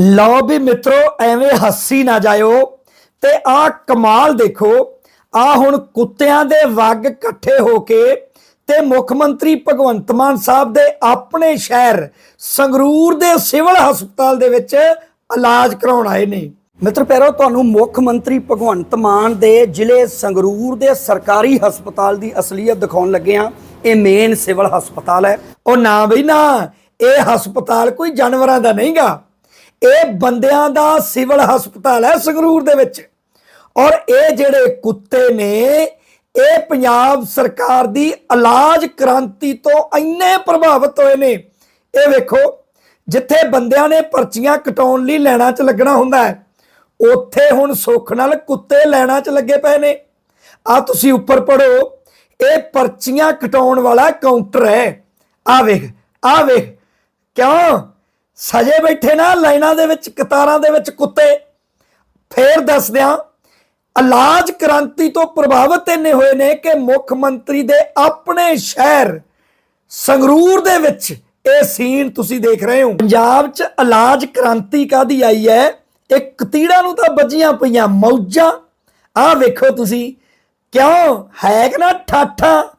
ਲਓ ਵੀ ਮਿੱਤਰੋ, ਐਵੇਂ ਹੱਸੀ ਨਾ ਜਾਇਓ ਤੇ ਆਹ ਕਮਾਲ ਦੇਖੋ ਆ ਹੁਣ ਕੁੱਤਿਆਂ ਦੇ ਵੱਗ ਇਕੱਠੇ ਹੋ ਕੇ ਤੇ ਮੁੱਖ ਮੰਤਰੀ ਭਗਵੰਤ ਮਾਨ ਸਾਹਿਬ ਦੇ ਆਪਣੇ ਸ਼ਹਿਰ ਸੰਗਰੂਰ ਦੇ ਸਿਵਲ ਹਸਪਤਾਲ ਦੇ ਵਿੱਚ ਇਲਾਜ ਕਰਾਉਣ ਆਏ ਨੇ। ਮਿੱਤਰ ਪਿਆਰੋ, ਤੁਹਾਨੂੰ ਮੁੱਖ ਮੰਤਰੀ ਭਗਵੰਤ ਮਾਨ ਦੇ ਜ਼ਿਲ੍ਹੇ ਸੰਗਰੂਰ ਦੇ ਸਰਕਾਰੀ ਹਸਪਤਾਲ ਦੀ ਅਸਲੀਅਤ ਦਿਖਾਉਣ ਲੱਗੇ ਆ ਇਹ ਮੇਨ ਸਿਵਲ ਹਸਪਤਾਲ ਹੈ। ਉਹ ਨਾ ਬਈ ਨਾ, ਇਹ ਹਸਪਤਾਲ ਕੋਈ ਜਾਨਵਰਾਂ ਦਾ ਨਹੀਂਗਾ। ਇਹ ਬੰਦਿਆਂ ਦਾ ਸਿਵਲ ਹਸਪਤਾਲ ਹੈ ਸੰਗਰੂਰ ਦੇ ਵਿੱਚ। ਔਰ ਇਹ ਜਿਹੜੇ ਕੁੱਤੇ ਨੇ, ਇਹ ਪੰਜਾਬ ਸਰਕਾਰ ਦੀ ਇਲਾਜ ਕ੍ਰਾਂਤੀ ਤੋਂ ਇੰਨੇ ਪ੍ਰਭਾਵਿਤ ਹੋਏ ਨੇ। ਇਹ ਵੇਖੋ, ਜਿੱਥੇ ਬੰਦਿਆਂ ਨੇ ਪਰਚੀਆਂ ਕਟਾਉਣ ਲਈ ਲੈਣਾ 'ਚ ਲੱਗਣਾ ਹੁੰਦਾ ਹੈ, ਉੱਥੇ ਹੁਣ ਸੁੱਖ ਨਾਲ ਕੁੱਤੇ ਲੈਣਾ 'ਚ ਲੱਗੇ ਪਏ ਨੇ। ਆ ਤੁਸੀਂ ਉੱਪਰ ਪੜੋ ਇਹ ਪਰਚੀਆਂ ਕਟਾਉਣ ਵਾਲਾ ਕਾਊਂਟਰ ਹੈ। ਆ ਵੇਖ ਆ ਵੇਖ, ਕਿਉਂ? ਸਜੇ ਬੈਠੇ ਨਾ, ਲਾਈਨਾਂ ਦੇ ਵਿੱਚ, ਕਤਾਰਾਂ ਦੇ ਵਿੱਚ ਕੁੱਤੇ। ਫੇਰ ਦੱਸਦਿਆਂ ਇਲਾਜ ਕ੍ਰਾਂਤੀ ਤੋਂ ਪ੍ਰਭਾਵਿਤ ਇੰਨੇ ਹੋਏ ਨੇ ਕਿ ਮੁੱਖ ਮੰਤਰੀ ਦੇ ਆਪਣੇ ਸ਼ਹਿਰ ਸੰਗਰੂਰ ਦੇ ਵਿੱਚ ਇਹ ਸੀਨ ਤੁਸੀਂ ਦੇਖ ਰਹੇ ਹੋ। ਪੰਜਾਬ 'ਚ ਇਲਾਜ ਕ੍ਰਾਂਤੀ ਕਾਦੀ ਆਈ ਹੈ? ਇਹ ਕਤੀੜਾ ਨੂੰ ਤਾਂ ਵੱਜੀਆਂ ਪਈਆਂ, ਮੌਜਾਂ। ਆਹ ਵੇਖੋ ਤੁਸੀਂ, ਕਿਉਂ? ਹੈ ਕਿ ਨਾ ਠਾਠਾ?